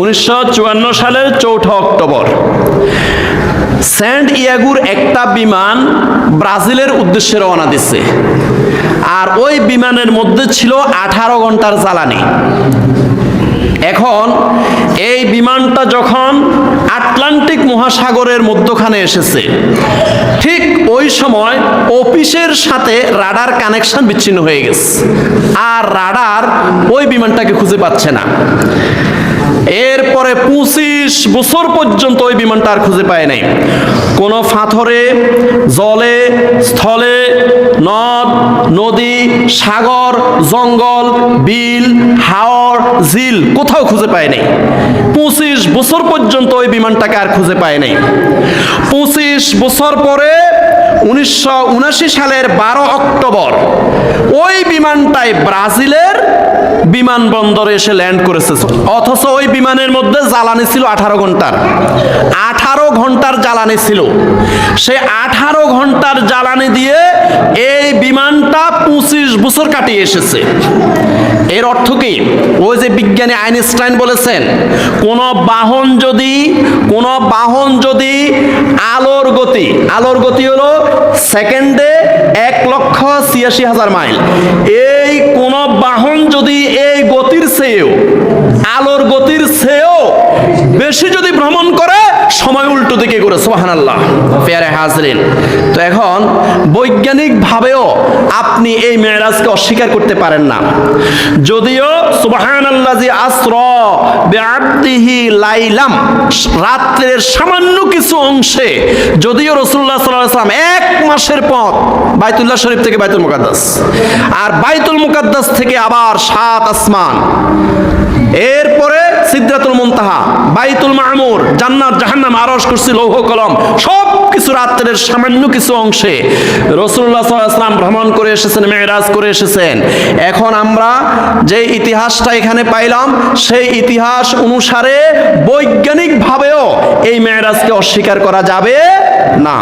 উনিশশো চুয়ান্ন সালের চৌঠা অক্টোবর। সেন্ট ইয়াগুর একটা বিমান ব্রাজিলের উদ্দেশ্যে রওনা দিচ্ছে। আর ওই বিমানের মধ্যে ছিল আঠারো ঘণ্টার জ্বালানি। এখন এই বিমানটা যখন আটলান্টিক মহাসাগরের মধ্যখানে এসেছে, ঠিক ওই সময় অফিসের সাথে রাডার কানেকশন বিচ্ছিন্ন হয়ে গেছে। আর রাডার ওই বিমানটাকে খুঁজে পাচ্ছে না। এরপরে পঁচিশ বছর পর্যন্ত ওই বিমানটা আর খুঁজে পায় নাই। কোনো ফাথরে জলে, স্থলে, নদ, নদী, সাগর, জঙ্গল, বিল, হাওর, ঝিল কোথাও খুঁজে পায় নাই। পঁচিশ বছর পর্যন্ত ওই বিমানটাকে আর খুঁজে পায় নাই। পঁচিশ বছর পরে উনিশশো উনাশি সালের বারো অক্টোবর ওই বিমানটাই ব্রাজিলের বিমানবন্দরে এসে ল্যান্ড করেছে। অথচ ওই বিমানের মধ্যে জ্বালানি ছিল আঠারো ঘণ্টার। আঠারো ঘণ্টার জ্বালানি ছিল। সে আঠারো ঘণ্টার জ্বালানি দিয়ে এই বিমানটা পঁচিশ বছর কাটিয়ে এসেছে। এর অর্থ কি? ওই যে বিজ্ঞানী আইনস্টাইন বলেছেন, কোন বাহন যদি, কোন বাহন যদি আলোর গতি আলোর গতি হলো সেকেন্ডে এক লক্ষ ছিয়াশি হাজার মাইল। এই চেয়েও, আলোর গতির চেয়েও বেশি যদি ভ্রমণ করে, সময় উল্টো দিকে করে সোহান আল্লাহ পেয়ারে হাজরিন, তো এখন বৈজ্ঞানিকভাবেও আপনি এই মেয়েরাজকে অস্বীকার করতে পারেন না। যদিও সুবাহান আল্লাহ যে লাইলাম। রাত্রের সামান্য কিছু অংশে যদিও রসুল্লাহ সাল্লাম এক মাসের পথ বাইতুল্লাহ শরীফ থেকে বাইতুল মুকাদ্দাস, আর বাইতুল মুকাদ্দাস থেকে আবার সাত আসমান। এরপরে সিদ্ধাতুল মুনতাহা, বাইতুল মামুর, জান্নাত, জাহান্নাম, আরশ, কুরসি, লৌহ, কলম, সব কিছু রাত্রের সামান্য কিছু অংশে রসুল্লাহ সাল্লাম ভ্রমণ করে এসেছেন মেয়েরাজ করে এসেছেন। এখন আমরা যে ইতিহাসটা এখানে পাইলাম, সেই ইতিহাস অনুসারে বৈজ্ঞানিকভাবেও এই মেয়েরাজকে অস্বীকার করা যাবে না।